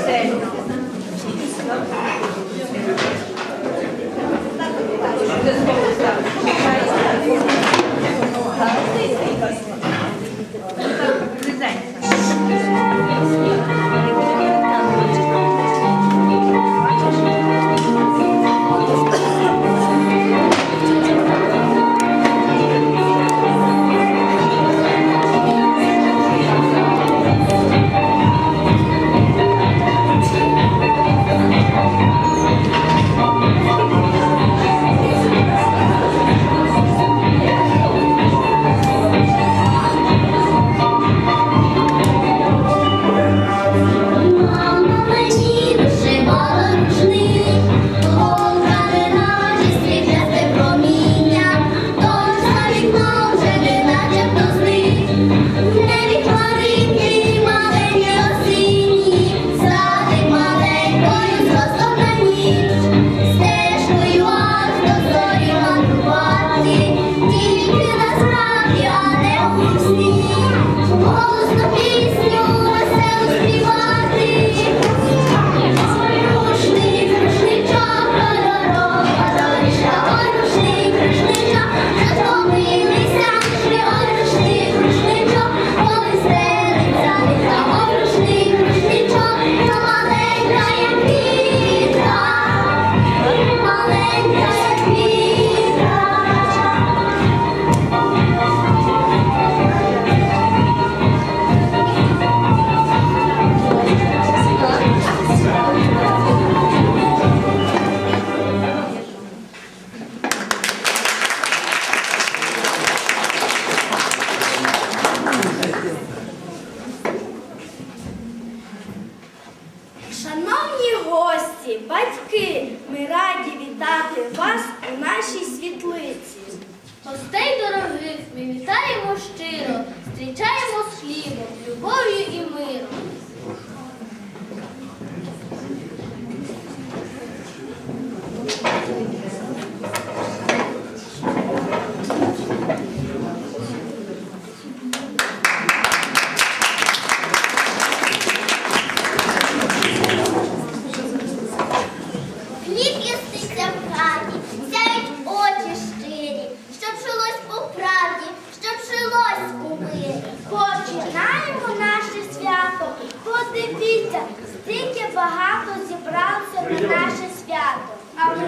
对。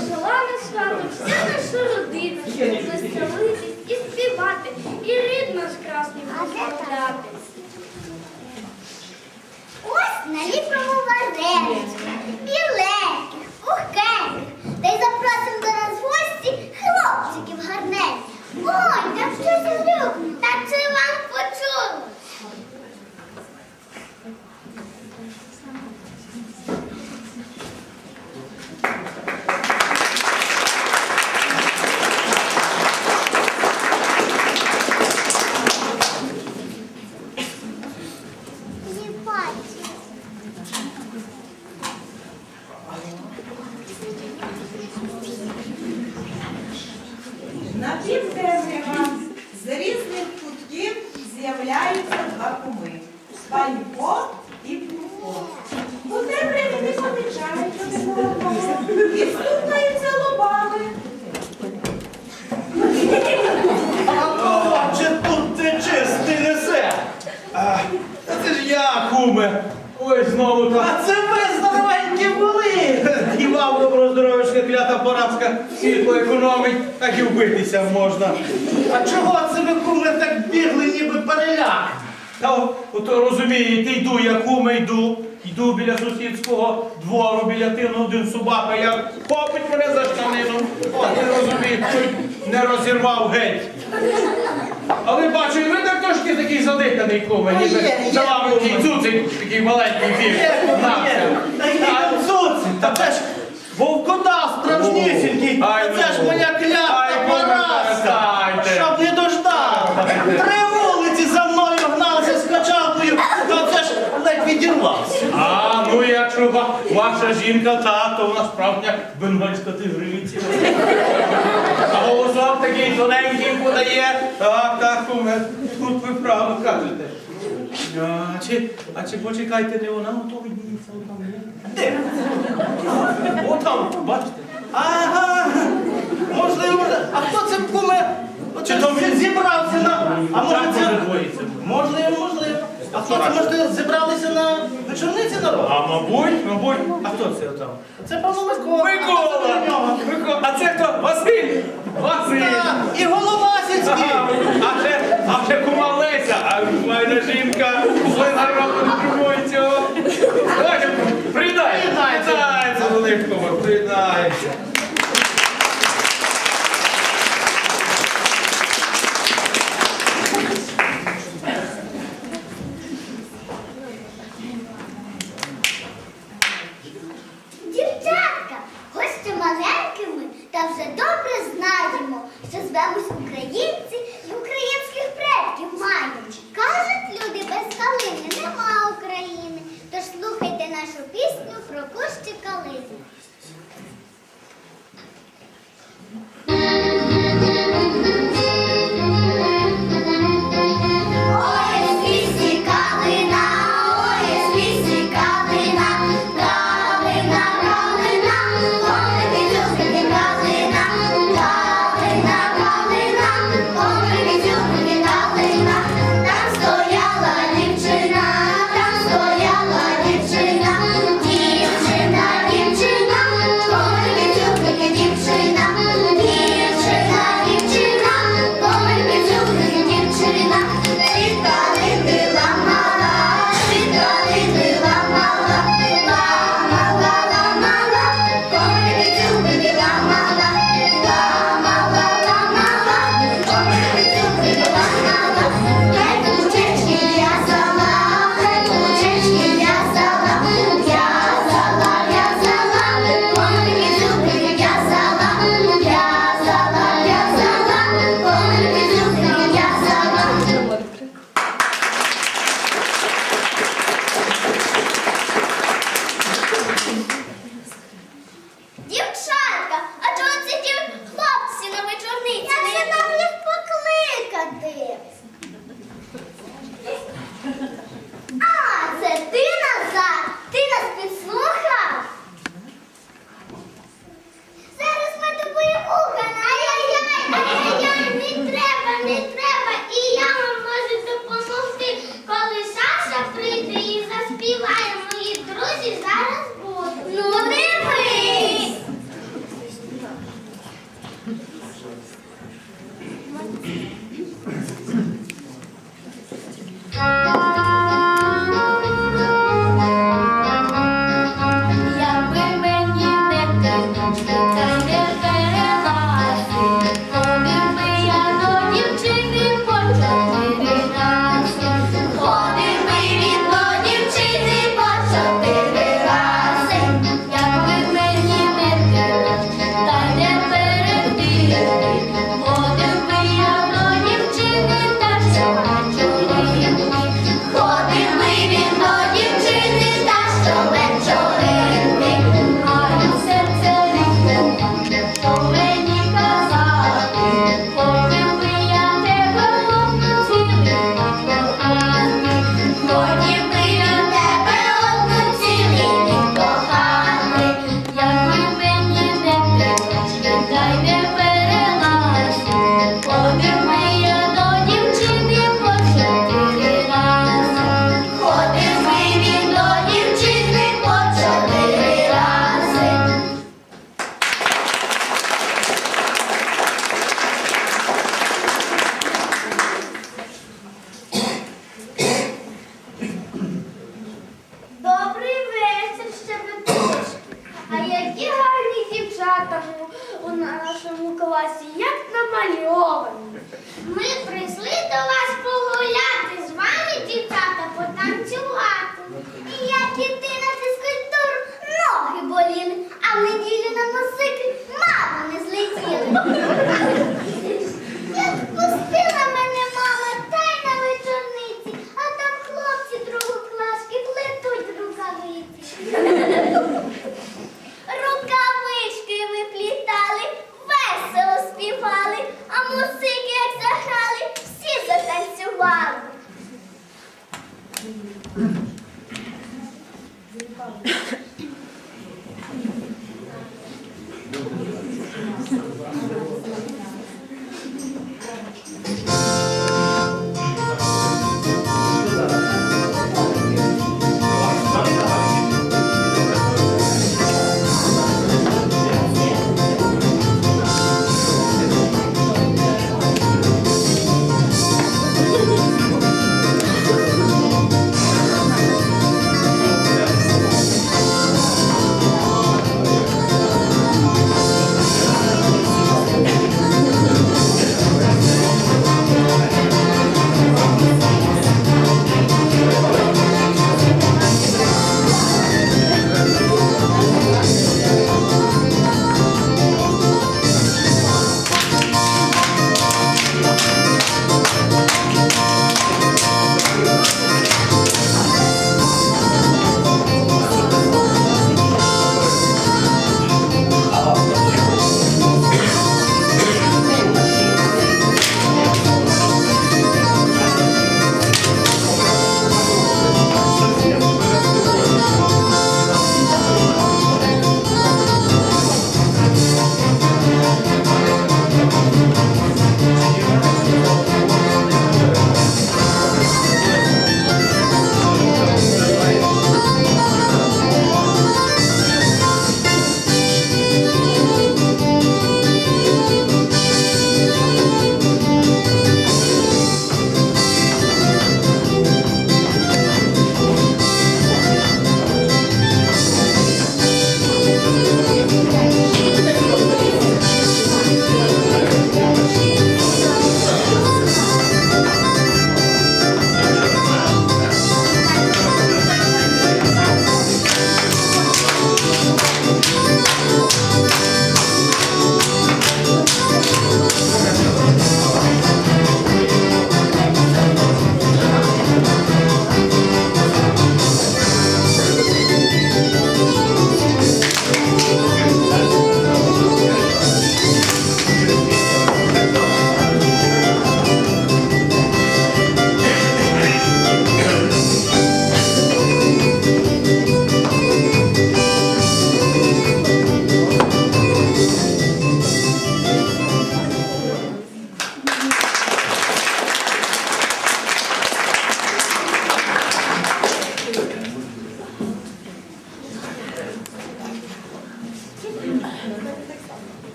А ми желали свято вся наша родина, щоб веселитись і співати, і рід наш красний прославляти. Ось наліпимо варенички, біленьких, пухкеньких, та й запросимо до нас в гості хлопчиків гарненьких. Ой, там щось грюкне, та чи вам почуло? Не бачу. На південника з різних кутків з'являються два куми Панько і Плюхо. У темряві не помічають один одного і стукаються лобами. А чи тут ти чистий несе? А, та це ж я, куме. Ой, знову так. А це ви здоровенькі були. І вам добро здоров'ячка, клята поразка, світло економить, так і вбитися можна. А чого це ви, куме, так бігли, ніби переляк? Та о- ото розумієте, йду я, куме, йду. Йду біля сусідського двору, біля тину один собака, я попить мене за штанину. О, не розумію, чуть не розірвав геть. Але бачу, і ви так трошки такий задиханий Та ніби за вами такий цуцик, такий маленький біг. гнався. Та це ж вовкодав справжнісінький. Ай, це ж моя куме, поразка. Щоб не дождав. Три вулиці за мною гналися з качалкою, то це ж ледь відірвався. А, ну якщо ваша жінка та, то вона справжня бенгальська тигриця. А голосок такий тоненький подає. Так, так, куме, тут ви право кажете. А чи, а чи почекайте, не вона ото видніється отам? ні? Де? Отам, бачите? Ага. Можливо, а хто це куме? Чи то він- зібрався на. А може це. може, двоїться. Можливо, можливо. Хто це може зібралися на вечорниці народ? А мабуть, мабуть. А хто це там? Це певно Микола. Микола! Микола! А це хто? Василь! Василь! Так, І голова сільський. Ага, А це, а це кума Леся, а в мене жінка злина потребує цього. Давайте, придай! Приєднається. До них, кума, придається.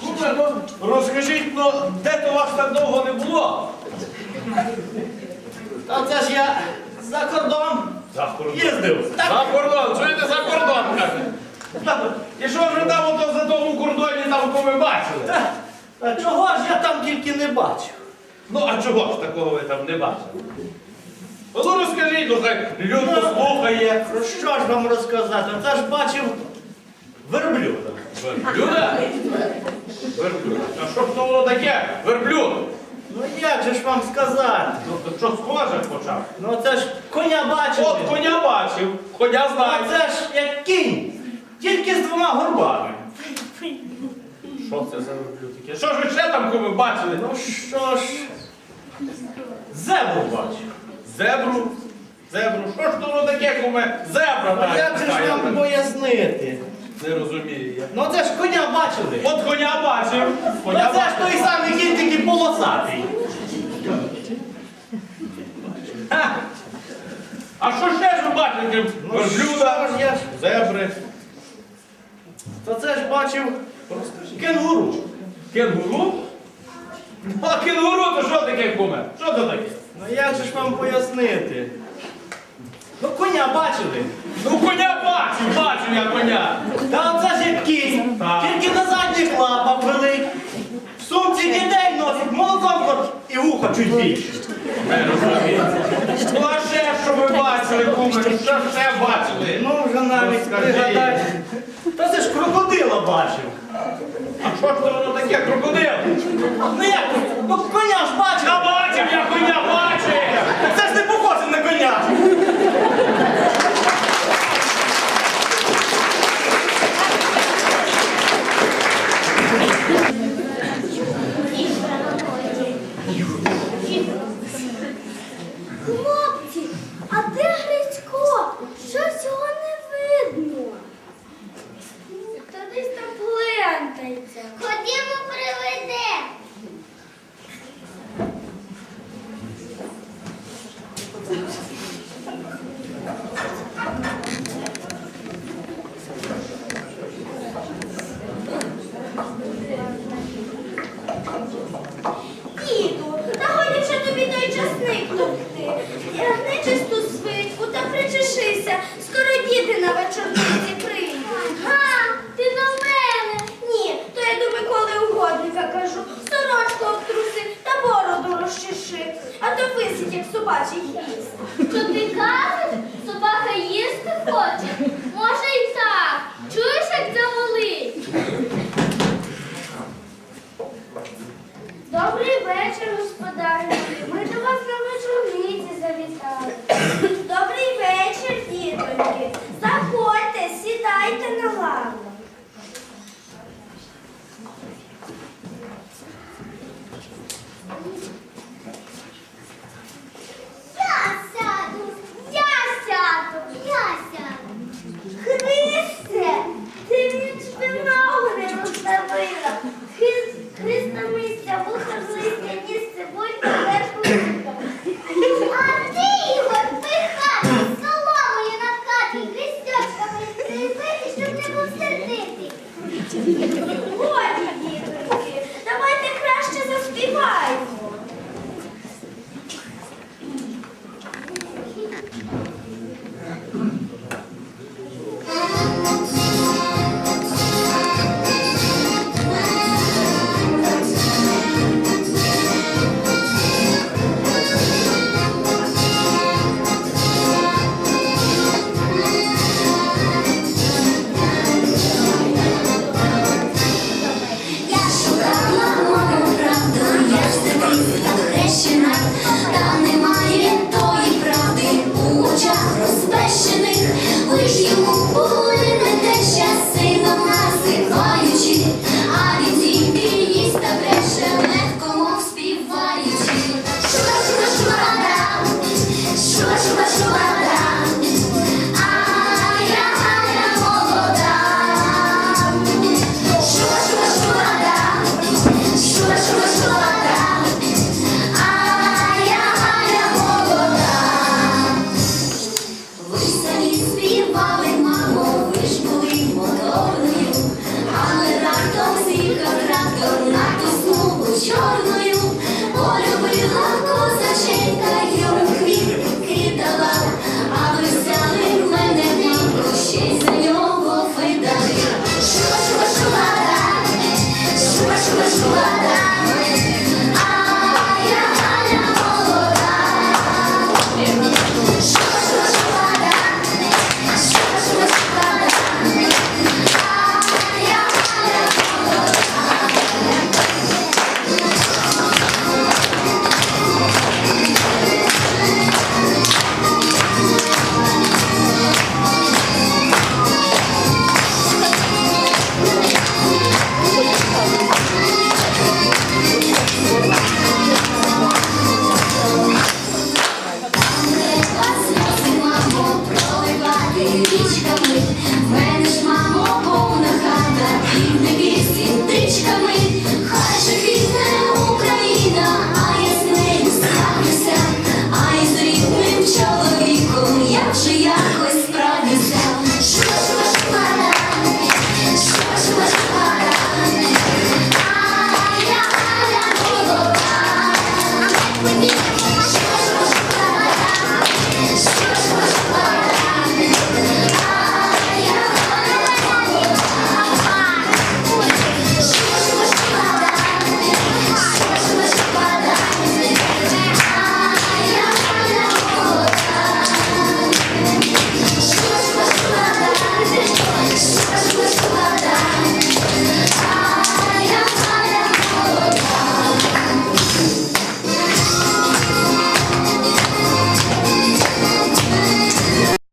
Куперно, розкажіть, ну, де то вас так довго не було? Та це ж я за кордон. За кордон. Їздив. За Так. кордон, чуєте, за кордон, каже. І що ж ви там ото за тому кордоні там ви бачили? Та чого ж я там тільки не бачив? Ну, а чого ж такого ви там не бачили? Ну розкажіть, ну хай люд послухає. Про що ж вам розказати? Та ж бачив верблюда. Верблюда? Верблюда. А що ж то воно таке? Верблюд? Ну як же ж вам сказати? Ну, то що схоже почав? Ну це ж коня бачив. От коня бачив, коня А знаю. це ж як кінь, тільки з двома горбами. Що це за верблюд таке? Що ж ви ще там кого бачили? Ну що ж, зебру бачив. Зебру? Зебру? Що ж то воно таке, куме? Зебра А так. як же ж вам пояснити? Не розумію я. Ну це ж коня бачили. От коня бачив. Ну Коня це ж той самий кінь, тільки полосатий. Ха! А що ще ж ви бачите? крім Ну, Верблюда, що ж я ж- зебри, То це ж бачив кенгуру. кенгуру? Ну, А кенгуру то що таке, куме? Що то таке? Ну як же ж вам пояснити? Ну коня бачили. Ну коня бачив, бачив я коня. Та оце ж як кінь, Так. тільки на задніх лапах велик. В сумці дітей носить молоком і вуха чуть більше. Не. Ну а ще що ви бачили, куме? Ну, Що ще бачили? Ну вже навіть Розкажи. пригадати. Та це ж крокодила бачив. А що ж то воно таке, крокодил? Ну? Ну коня ж бачив. Я бачив, я коня бачив! Так це ж не похоже на коня. Хлопці, а де Грицько? Щось його не видно. Та десь там плентається. Ходімо приведемо. Діду, та годі вже тобі той часник товкти. Тягни чисту свитку та причешися. Скоро діти на вечорниці прийдуть. Га, ти до мене? Ні, то я до Миколи угодника кажу. Сорочку обтруси та бороду розчеши, а то висить, як собачий хвіст. Що ти кажеш? Собака їсти хоче? Може й так. Чуєш, як заволить? Добрий вечір, господарю, Ми до вас на вечорниці завітали. Thank you.